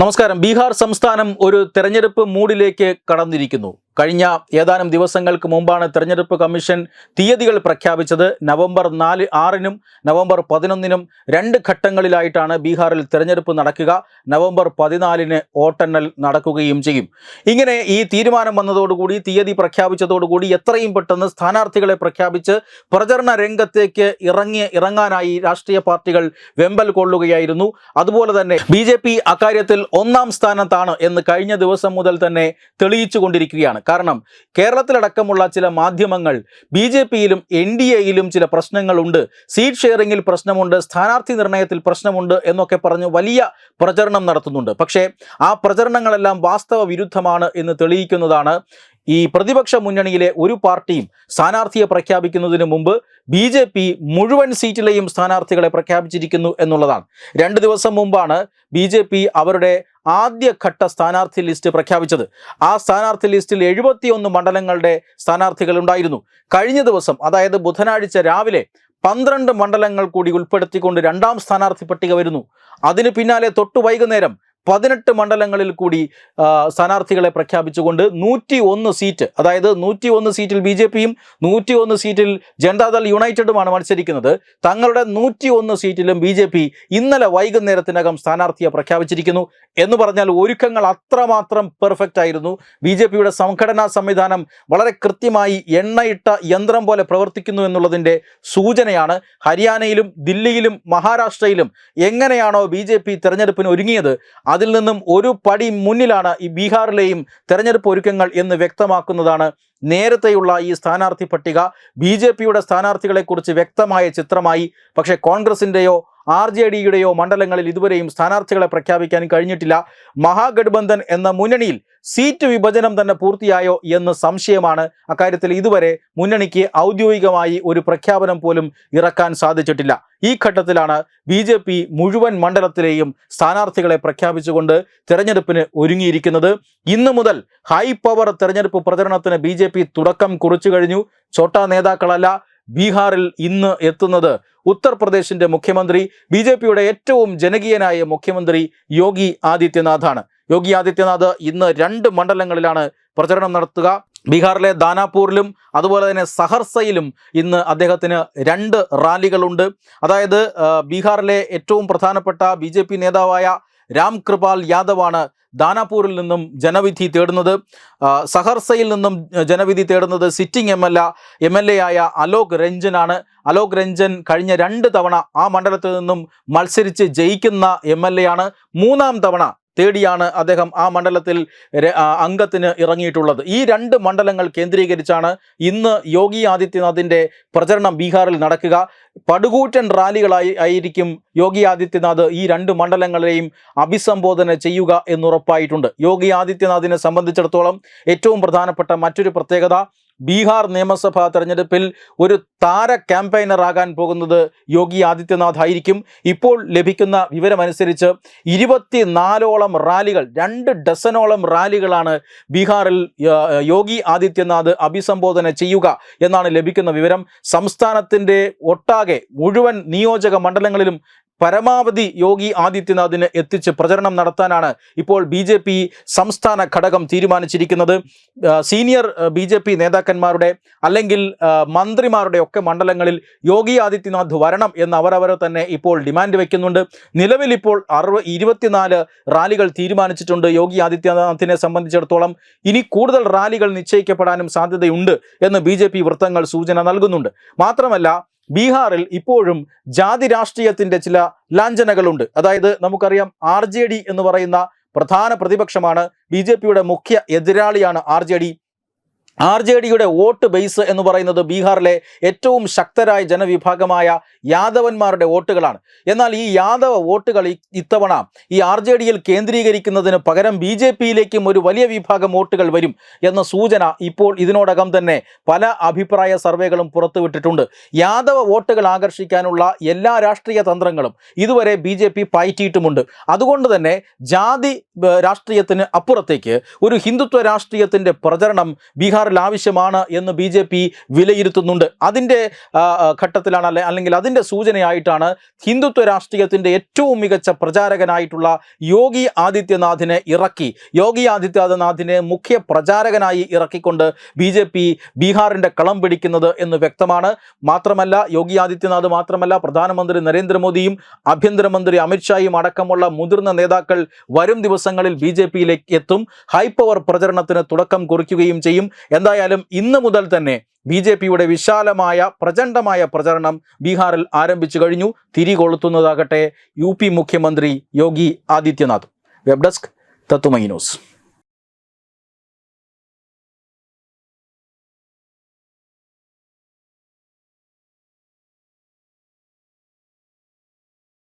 നമസ്കാരം. ബീഹാർ സംസ്ഥാനം ഒരു തെരഞ്ഞെടുപ്പ് മൂഡിലേക്ക് കടന്നിരിക്കുന്നു. കഴിഞ്ഞ ഏതാനും ദിവസങ്ങൾക്ക് മുമ്പാണ് തെരഞ്ഞെടുപ്പ് കമ്മീഷൻ തീയതികൾ പ്രഖ്യാപിച്ചത്. നവംബർ നാല് ആറിനും നവംബർ പതിനൊന്നിനും രണ്ട് ഘട്ടങ്ങളിലായിട്ടാണ് ബീഹാറിൽ തെരഞ്ഞെടുപ്പ് നടക്കുക. നവംബർ പതിനാലിന് വോട്ടെണ്ണൽ നടക്കുകയും ചെയ്യും. ഇങ്ങനെ ഈ തീരുമാനം വന്നതോടുകൂടി തീയതി പ്രഖ്യാപിച്ചതോടുകൂടി എത്രയും പെട്ടെന്ന് സ്ഥാനാർത്ഥികളെ പ്രഖ്യാപിച്ച് പ്രചരണ രംഗത്തേക്ക് ഇറങ്ങി ഇറങ്ങാനായി രാഷ്ട്രീയ പാർട്ടികൾ വെമ്പൽ കൊള്ളുകയായിരുന്നു. അതുപോലെ തന്നെ ബി അക്കാര്യത്തിൽ ഒന്നാം സ്ഥാനത്താണ് എന്ന് കഴിഞ്ഞ ദിവസം മുതൽ തന്നെ തെളിയിച്ചു കൊണ്ടിരിക്കുകയാണ് കാരണം കേരളത്തിലടക്കമുള്ള ചില മാധ്യമങ്ങൾ ബി ജെ പിയിലും എൻ ഡി എയിലും ചില പ്രശ്നങ്ങളുണ്ട്. സീറ്റ് ഷെയറിങ്ങിൽ പ്രശ്നമുണ്ട് സ്ഥാനാർത്ഥി നിർണയത്തിൽ പ്രശ്നമുണ്ട് എന്നൊക്കെ പറഞ്ഞ് വലിയ പ്രചരണം നടത്തുന്നുണ്ട്. പക്ഷേ ആ പ്രചരണങ്ങളെല്ലാം വാസ്തവ വിരുദ്ധമാണ് എന്ന് തെളിയിക്കുന്നതാണ് ഈ പ്രതിപക്ഷ മുന്നണിയിലെ ഒരു പാർട്ടിയും സ്ഥാനാർത്ഥിയെ പ്രഖ്യാപിക്കുന്നതിന് മുമ്പ് ബി ജെ പി മുഴുവൻ സീറ്റിലെയും സ്ഥാനാർത്ഥികളെ പ്രഖ്യാപിച്ചിരിക്കുന്നു എന്നുള്ളതാണ്. രണ്ട് ദിവസം മുമ്പാണ് ബി ജെ പി അവരുടെ ആദ്യഘട്ട സ്ഥാനാർത്ഥി ലിസ്റ്റ് പ്രഖ്യാപിച്ചത്. ആ സ്ഥാനാർത്ഥി ലിസ്റ്റിൽ എഴുപത്തിയൊന്ന് മണ്ഡലങ്ങളുടെ സ്ഥാനാർത്ഥികൾ ഉണ്ടായിരുന്നു. കഴിഞ്ഞ ദിവസം അതായത് ബുധനാഴ്ച രാവിലെ പന്ത്രണ്ട് മണ്ഡലങ്ങൾ കൂടി ഉൾപ്പെടുത്തിക്കൊണ്ട് രണ്ടാം സ്ഥാനാർത്ഥി പട്ടിക വരുന്നു. അതിന് പിന്നാലെ തൊട്ടു വൈകുന്നേരം പതിനെട്ട് മണ്ഡലങ്ങളിൽ കൂടി സ്ഥാനാർത്ഥികളെ പ്രഖ്യാപിച്ചുകൊണ്ട് നൂറ്റി ഒന്ന് സീറ്റ് അതായത് നൂറ്റി ഒന്ന് സീറ്റിൽ ബി ജെ പിയും നൂറ്റി ഒന്ന് സീറ്റിൽ ജനതാദൾ യുണൈറ്റഡുമാണ് മത്സരിക്കുന്നത്. തങ്ങളുടെ നൂറ്റി ഒന്ന് സീറ്റിലും ബി ജെ പി ഇന്നലെ വൈകുന്നേരത്തിനകം സ്ഥാനാർത്ഥിയെ പ്രഖ്യാപിച്ചിരിക്കുന്നു എന്ന് പറഞ്ഞാൽ ഒരുക്കങ്ങൾ അത്രമാത്രം പെർഫെക്റ്റ് ആയിരുന്നു. ബി ജെ പിയുടെ സംഘടനാ സംവിധാനം വളരെ കൃത്യമായി എണ്ണയിട്ട യന്ത്രം പോലെ പ്രവർത്തിക്കുന്നു എന്നുള്ളതിന്റെ സൂചനയാണ് ഹരിയാനയിലും ദില്ലിയിലും മഹാരാഷ്ട്രയിലും എങ്ങനെയാണോ ബി ജെ പി തെരഞ്ഞെടുപ്പിന് ഒരുങ്ങിയത് അതിൽ നിന്നും ഒരു പടി മുന്നിലാണ് ഈ ബീഹാറിലെയും തെരഞ്ഞെടുപ്പ് ഒരുക്കങ്ങൾ എന്ന് വ്യക്തമാക്കുന്നതാണ് നേരത്തെയുള്ള ഈ സ്ഥാനാർത്ഥി പട്ടിക. ബി ജെ പിയുടെ സ്ഥാനാർത്ഥികളെക്കുറിച്ച് വ്യക്തമായ ചിത്രമായി പക്ഷേ കോൺഗ്രസിന്റെയോ ആർ ജെ ഡിയുടെയോ മണ്ഡലങ്ങളിൽ ഇതുവരെയും സ്ഥാനാർത്ഥികളെ പ്രഖ്യാപിക്കാൻ കഴിഞ്ഞിട്ടില്ല. മഹാഗഡ്ബന്ധൻ എന്ന മുന്നണിയിൽ സീറ്റ് വിഭജനം തന്നെ പൂർത്തിയായോ എന്ന് സംശയമാണ്. അക്കാര്യത്തിൽ ഇതുവരെ മുന്നണിക്ക് ഔദ്യോഗികമായി ഒരു പ്രഖ്യാപനം പോലും ഇറക്കാൻ സാധിച്ചിട്ടില്ല. ഈ ഘട്ടത്തിലാണ് ബി മുഴുവൻ മണ്ഡലത്തിലെയും സ്ഥാനാർത്ഥികളെ പ്രഖ്യാപിച്ചുകൊണ്ട് തെരഞ്ഞെടുപ്പിന് ഒരുങ്ങിയിരിക്കുന്നത്. ഇന്നു മുതൽ ഹൈ പവർ തെരഞ്ഞെടുപ്പ് പ്രചരണത്തിന് ബി തുടക്കം കുറിച്ചു കഴിഞ്ഞു. ചോട്ടാ നേതാക്കളല്ല ബീഹാറിൽ ഇന്ന് എത്തുന്നത് ഉത്തർപ്രദേശിന്റെ മുഖ്യമന്ത്രി ബി ജെ പിയുടെ ഏറ്റവും ജനകീയനായ മുഖ്യമന്ത്രി യോഗി ആദിത്യനാഥാണ്. യോഗി ആദിത്യനാഥ് ഇന്ന് രണ്ട് മണ്ഡലങ്ങളിലാണ് പ്രചരണം നടത്തുക. ബീഹാറിലെ ദാനാപൂരിലും അതുപോലെ തന്നെ സഹർസയിലും ഇന്ന് അദ്ദേഹത്തിന് രണ്ട് റാലികളുണ്ട്. അതായത് ബീഹാറിലെ ഏറ്റവും പ്രധാനപ്പെട്ട ബി നേതാവായ രാം കൃപാൽ യാദവാണ് ദാനാപൂരിൽ നിന്നും ജനവിധി തേടുന്നത്. സഹർസയിൽ നിന്നും ജനവിധി തേടുന്നത് sitting M L M L A ആയ അലോക് രഞ്ജനാണ്. അലോക് രഞ്ജൻ കഴിഞ്ഞ രണ്ട് തവണ ആ മണ്ഡലത്തിൽ നിന്നും മത്സരിച്ച് ജയിക്കുന്ന എം എൽ എ ആണ്. മൂന്നാം തവണ തേടിയാണ് അദ്ദേഹം ആ മണ്ഡലത്തിൽ അംഗത്തിന് ഇറങ്ങിയിട്ടുള്ളത്. ഈ രണ്ട് മണ്ഡലങ്ങൾ കേന്ദ്രീകരിച്ചാണ് ഇന്ന് യോഗി ആദിത്യനാഥിന്റെ പ്രചരണം ബീഹാറിൽ നടക്കുക. പടുകൂറ്റൻ റാലികളായി ആയിരിക്കും യോഗി ആദിത്യനാഥ് ഈ രണ്ട് മണ്ഡലങ്ങളെയും അഭിസംബോധന ചെയ്യുക എന്നുറപ്പായിട്ടുണ്ട്. യോഗി ആദിത്യനാഥിനെ സംബന്ധിച്ചിടത്തോളം ഏറ്റവും പ്രധാനപ്പെട്ട മറ്റൊരു പ്രത്യേകത ബീഹാർ നിയമസഭാ തെരഞ്ഞെടുപ്പിൽ ഒരു താര ക്യാമ്പയിനറാകാൻ പോകുന്നത് യോഗി ആദിത്യനാഥ് ആയിരിക്കും. ഇപ്പോൾ ലഭിക്കുന്ന വിവരമനുസരിച്ച് ഇരുപത്തിനാലോളം റാലികൾ രണ്ട് ഡസനോളം റാലികളാണ് ബീഹാറിൽ യോഗി ആദിത്യനാഥ് അഭിസംബോധന ചെയ്യുക എന്നാണ് ലഭിക്കുന്ന വിവരം. സംസ്ഥാനത്തിന്റെ ഒട്ടാകെ മുഴുവൻ നിയോജക മണ്ഡലങ്ങളിലും പരമാവധി യോഗി ആദിത്യനാഥിന് എത്തിച്ച് പ്രചരണം നടത്താനാണ് ഇപ്പോൾ ബി സംസ്ഥാന ഘടകം തീരുമാനിച്ചിരിക്കുന്നത്. സീനിയർ ബി പി നേതാക്കന്മാരുടെ അല്ലെങ്കിൽ മന്ത്രിമാരുടെ ഒക്കെ മണ്ഡലങ്ങളിൽ യോഗി ആദിത്യനാഥ് വരണം എന്ന് അവരവർ തന്നെ ഇപ്പോൾ ഡിമാൻഡ് വയ്ക്കുന്നുണ്ട് നിലവിൽ ഇപ്പോൾ അറുപ ഇരുപത്തിനാല് റാലികൾ തീരുമാനിച്ചിട്ടുണ്ട് യോഗി ആദിത്യനാഥിനെ സംബന്ധിച്ചിടത്തോളം. ഇനി കൂടുതൽ റാലികൾ നിശ്ചയിക്കപ്പെടാനും സാധ്യതയുണ്ട് എന്ന് ബി വൃത്തങ്ങൾ സൂചന നൽകുന്നുണ്ട്. മാത്രമല്ല ബീഹാറിൽ ഇപ്പോഴും ജാതി രാഷ്ട്രീയത്തിന്റെ ചില ലാഞ്ചനകളുണ്ട് അതായത് നമുക്കറിയാം ആർ എന്ന് പറയുന്ന പ്രധാന പ്രതിപക്ഷമാണ് ബി മുഖ്യ എതിരാളിയാണ് ആർ ആർ ജെ ഡിയുടെ വോട്ട് ബേസ് എന്ന് പറയുന്നത് ബീഹാറിലെ ഏറ്റവും ശക്തരായ ജനവിഭാഗമായ യാദവന്മാരുടെ വോട്ടുകളാണ്. എന്നാൽ ഈ യാദവ വോട്ടുകൾ ഇത്തവണ ഈ ആർ ജെ ഡിയിൽ കേന്ദ്രീകരിക്കുന്നതിന് പകരം ബി ജെ പിയിലേക്കും ഒരു വലിയ വിഭാഗം വോട്ടുകൾ വരും എന്ന സൂചന ഇപ്പോൾ ഇതിനോടകം തന്നെ പല അഭിപ്രായ സർവേകളും പുറത്തുവിട്ടിട്ടുണ്ട്. യാദവ വോട്ടുകൾ ആകർഷിക്കാനുള്ള എല്ലാ രാഷ്ട്രീയ തന്ത്രങ്ങളും ഇതുവരെ ബി ജെ പി പയറ്റിയിട്ടുമുണ്ട്. അതുകൊണ്ട് തന്നെ ജാതി രാഷ്ട്രീയത്തിന് അപ്പുറത്തേക്ക് ഒരു ഹിന്ദുത്വ രാഷ്ട്രീയത്തിന്റെ പ്രചരണം ബീഹാർ ബീഹാറിൽ ആവശ്യമാണ് എന്ന് ബി ജെ പി വിലയിരുത്തുന്നുണ്ട്. അതിന്റെ ഘട്ടത്തിലാണ് അല്ലെ അല്ലെങ്കിൽ അതിന്റെ സൂചനയായിട്ടാണ് ഹിന്ദുത്വ രാഷ്ട്രീയത്തിന്റെ ഏറ്റവും മികച്ച പ്രചാരകനായിട്ടുള്ള യോഗി ആദിത്യനാഥിനെ ഇറക്കി. യോഗി ആദിത്യനാഥിനെ മുഖ്യ പ്രചാരകനായി ഇറക്കിക്കൊണ്ട് ബി ജെ പി ബീഹാറിന്റെ കളം പിടിക്കുന്നത് എന്ന് വ്യക്തമാണ്. മാത്രമല്ല യോഗി ആദിത്യനാഥ് മാത്രമല്ല പ്രധാനമന്ത്രി നരേന്ദ്രമോദിയും ആഭ്യന്തരമന്ത്രി അമിത്ഷായും അടക്കമുള്ള മുതിർന്ന നേതാക്കൾ വരും ദിവസങ്ങളിൽ ബി ജെ പിയിലേക്ക് എത്തും. ഹൈ പവർ പ്രചരണത്തിന് തുടക്കം കുറിക്കുകയും ചെയ്യും. എന്തായാലും ഇന്ന് മുതൽ തന്നെ ബി ജെ പിയുടെ വിശാലമായ പ്രചണ്ഡമായ പ്രചരണം ബീഹാറിൽ ആരംഭിച്ചു കഴിഞ്ഞു. തിരികൊളുത്തുന്നതാകട്ടെ യു പി മുഖ്യമന്ത്രി യോഗി ആദിത്യനാഥ്. വെബ് ഡെസ്ക് തത്തുമൈ ന്യൂസ്.